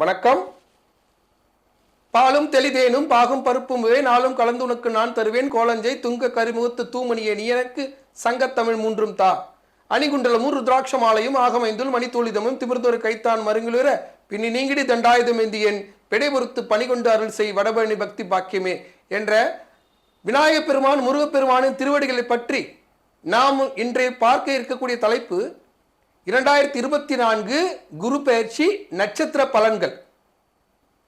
வணக்கம். பாலும் தெளிதேனும் பாகும் பருப்பும் வே நாளும் கலந்து உனக்கு நான் தருவேன். கோலஞ்சை துங்க கரிமுகத்து தூமணியே நீ எனக்கு சங்கத்தமிழ் மூன்றும் தா. அணிகுண்டலமும் ருத்ராட்ச மாலையும் ஆகமைந்துள் மணித்தூளிதமும் திமிர்ந்தொரு கைத்தான் மருங்குளிர பின்னி நீங்கிடி தண்டாயுதம் என் பெடை பொறுத்து பணிகொண்டு அருள் செய் வடபழனி பக்தி பாக்கியமே என்ற விநாயகப் பெருமான் முருகப்பெருமானின் திருவடிகளை பற்றி நாம் இன்றைய பார்க்க இருக்கக்கூடிய தலைப்பு இரண்டாயிரத்தி இருபத்தி நான்கு குரு பெயர்ச்சி நட்சத்திர பலன்கள்.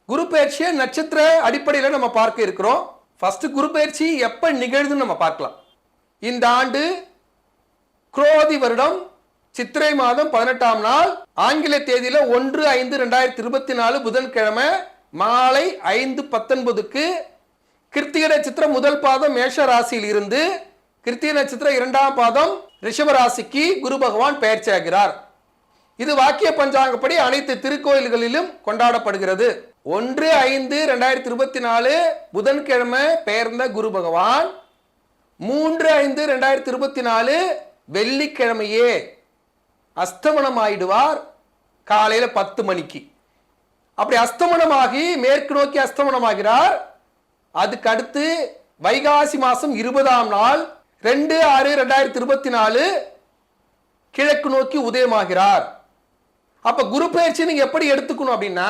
குரு பெயர்ச்சியை நட்சத்திர அடிப்படையில் நம்ம பார்க்க இருக்கிறோம். ஃபர்ஸ்ட் குரு பெயர்ச்சி எப்போ நிகழ்துன்னு நம்ம பார்க்கலாம். இந்த ஆண்டு குரோதி வருடம் சித்திரை மாதம் பதினெட்டாம் நாள் ஆங்கில தேதியில் ஒன்று ஐந்து ரெண்டாயிரத்தி இருபத்தி நாலு புதன்கிழமை மாலை ஐந்து பத்தொன்பதுக்கு கிருத்திக நட்சத்திரம் முதல் பாதம் மேஷ ராசியில் இருந்து கிருத்திக நட்சத்திரம் இரண்டாம் பாதம் ரிஷபராசிக்கு குரு பகவான் பெயர்ச்சியாகிறார் இது வாக்கிய பஞ்சாங்கப்படி அனைத்து திருக்கோயில்களிலும் கொண்டாடப்படுகிறது. ஒன்று ஐந்து ரெண்டாயிரத்தி இருபத்தி நாலு புதன்கிழமை பெயர்ந்த குரு பகவான் மூன்று ஐந்து ரெண்டாயிரத்தி இருபத்தி நாலு வெள்ளிக்கிழமையே அஸ்தமனம் ஆயிடுவார் காலையில் பத்து மணிக்கு. அப்படி அஸ்தமனமாகி மேற்கு நோக்கி அஸ்தமனமாகிறார். அதுக்கு அடுத்து வைகாசி மாதம் இருபதாம் நாள் ரெண்டு ஆறு ரெண்டாயிரத்தி இருபத்தி நாலு கிழக்கு நோக்கி உதயமாகிறார். அப்ப குரு பயிற்சி நீங்க எப்படி எடுத்துக்கணும் அப்படின்னா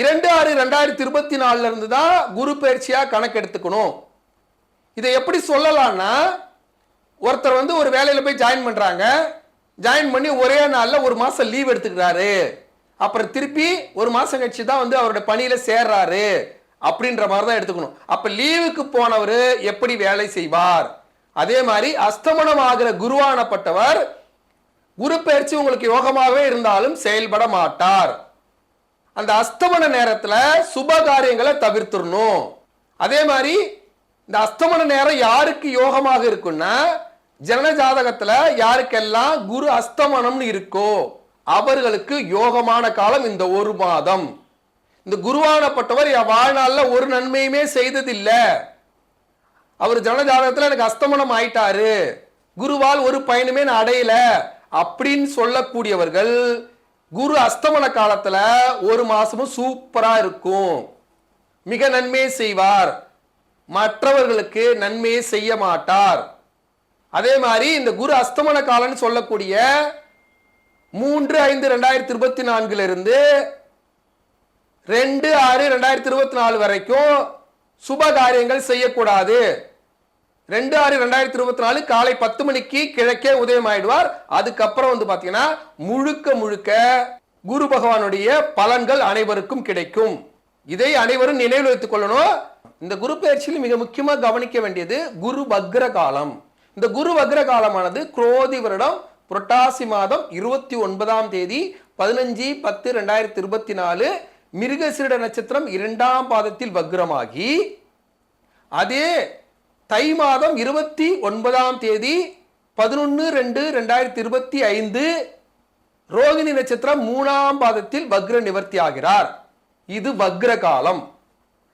இரண்டு ஆறு ரெண்டாயிரத்தி இருபத்தி நாலுல இருந்து தான் குரு பயிற்சியா கணக்கு எடுத்துக்கணும். இதை எப்படி சொல்லலாம்னா ஒருத்தர் வந்து ஒரு வேலையில போய் ஜாயின் பண்றாங்க. ஜாயின் பண்ணி ஒரே நாள்ல ஒரு மாசம் லீவ் எடுத்துக்கிறாரு. அப்புறம் திருப்பி ஒரு மாசம் கழிச்சு தான் வந்து அவரோட பணியில சேர்றாரு. அப்படின்ற மாதிரி தான் எடுத்துக்கணும். அப்ப லீவுக்கு போனவர் எப்படி வேலை செய்வார்? அதே மாதிரி அஸ்தமனம் ஆகிற குருவானப்பட்டவர் குரு பயிற்சி உங்களுக்கு யோகமாகவே இருந்தாலும் செயல்பட மாட்டார். அந்த அஸ்தமன நேரத்தில் சுப காரியங்களை தவிர்த்துடணும் அதே மாதிரி இந்த அஸ்தமன நேரம் யாருக்கு யோகமாக இருக்குன்னா ஜனன யாருக்கெல்லாம் குரு அஸ்தமனம்னு இருக்கோ அவர்களுக்கு யோகமான காலம் இந்த ஒரு மாதம். இந்த குருவானப்பட்டவர் என் வாழ்நாளில் ஒரு நன்மையுமே செய்ததில்லை. அவர் ஜனஜாதகத்தில் எனக்கு அஸ்தமனம் ஆயிட்டாரு. குருவால் ஒரு பயனுமே நான் அடையல. அப்படின்னு சொல்லக்கூடியவர்கள் குரு அஸ்தமன காலத்தில் ஒரு மாசமும் சூப்பரா இருக்கும். மிக நன்மையை செய்வார். மற்றவர்களுக்கு நன்மையை செய்ய மாட்டார். அதே மாதிரி இந்த குரு அஸ்தமன காலம்னு சொல்லக்கூடிய மூன்று ஐந்து ரெண்டாயிரத்தி இருபத்தி நான்கிலிருந்து ரெண்டு ஆறு ரெண்டாயிரத்தி இருபத்தி நாலு வரைக்கும் சுப காரியங்கள் செய்யக்கூடாது. ரெண்டு ஆறு ரெண்டாயிரத்தி இருபத்தி நாலு காலை பத்து மணிக்கு கிழக்கே உதயம் ஆயிடுவார். அதுக்கப்புறம் வந்து பாத்தீங்கன்னா முழுக்க முழுக்க குரு பகவானுடைய பலன்கள் அனைவருக்கும் கிடைக்கும். இதை அனைவரும் நினைவில் வைத்துக் கொள்ளணும். இந்த குரு பயிற்சியில் மிக முக்கியமாக கவனிக்க வேண்டியது குரு வக்ர காலம் இந்த குரு வக்ர காலமானது குரோதி வருடம் புரட்டாசி மாதம் இருபத்தி ஒன்பதாம் தேதி பதினஞ்சு பத்து ரெண்டாயிரத்தி இருபத்தி நாலு மிருகசிரிட நட்சத்திரம் இரண்டாம் பாதத்தில் வக்ரமாகி அதே தை மாதம் இருபத்தி ஒன்பதாம் தேதி பதினொன்று ரெண்டு ரெண்டாயிரத்தி இருபத்தி ஐந்து ரோகிணி நட்சத்திரம் மூணாம் பாதத்தில் வக்ர நிவர்த்தி ஆகிறார். இது வக்ர காலம்.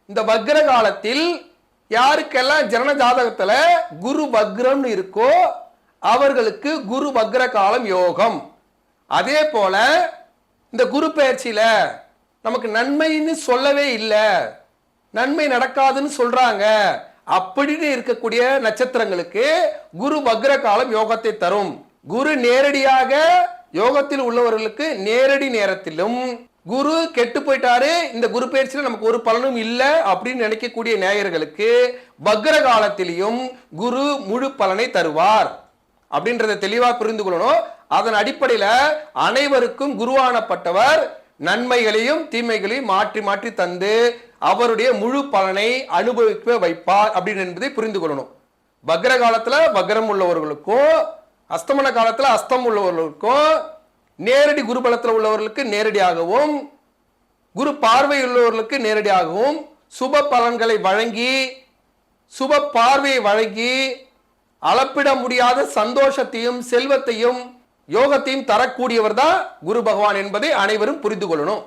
இந்த வக்ர காலத்தில் யாருக்கெல்லாம் ஜனன ஜாதகத்தில் குரு வக்ரம்னு இருக்கோ அவர்களுக்கு குரு வக்ர காலம் யோகம். அதே போல இந்த குரு பயிற்சியில நமக்கு நன்மைன்னு சொல்லவே இல்லை. நன்மை நடக்காதுன்னு சொல்றாங்க. அப்படின்னு இருக்கக்கூடிய நட்சத்திரங்களுக்கு குரு வக்ர காலம் யோகத்தை தரும். குரு நேரடியாக யோகத்தில் உள்ளவர்களுக்கு நேரடி நேரத்திலும் குரு கெட்டு போயிட்டாரு இந்த குரு பயிற்சியில நமக்கு ஒரு பலனும் இல்லை அப்படின்னு நினைக்கக்கூடிய நேயர்களுக்கு வக்ர காலத்திலையும் குரு முழு பலனை தருவார். அப்படின்றத தெளிவாக புரிந்து கொள்ளணும். அதன் அடிப்படையில் அனைவருக்கும் குருவானப்பட்டவர் நன்மைகளையும் தீமைகளையும் மாற்றி மாற்றி தந்து அவருடைய முழு பலனை அனுபவிக்க வைப்பார் அப்படின்னு என்பதை புரிந்து கொள்ளணும். வக்ர காலத்துல வக்ரம் உள்ளவர்களுக்கும் அஸ்தமன காலத்துல அஸ்தம் உள்ளவர்களுக்கும் நேரடி குருபலத்தில் உள்ளவர்களுக்கு நேரடியாகவும் குரு பார்வை உள்ளவர்களுக்கு நேரடியாகவும் சுப பலன்களை வழங்கி சுப பார்வையை வழங்கி அளப்பிட முடியாத சந்தோஷத்தையும் செல்வத்தையும் யோகத்தையும் தரக்கூடியவர் தான் குரு பகவான் என்பதை அனைவரும் புரிந்து கொள்ளணும்.